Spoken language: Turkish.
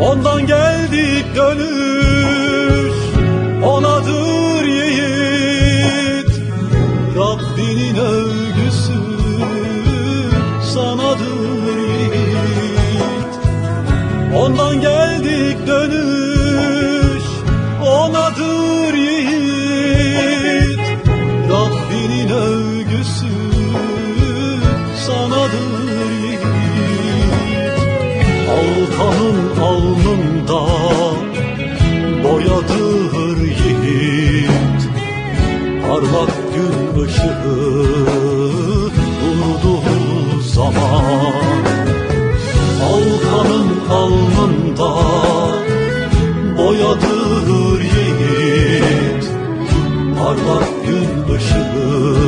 Ondan geldik dönüş Onadır yiğit. Rabbinin övgüsü Sanadır yiğit. Ondan geldik dönüş Onadır yiğit. Rabbinin övgüsü Sanadır yiğit. Altanın batır yiğit Parlak gün ışığı vurduğu zaman. Alkanın alnında boyadır yiğit Parlak gün ışığı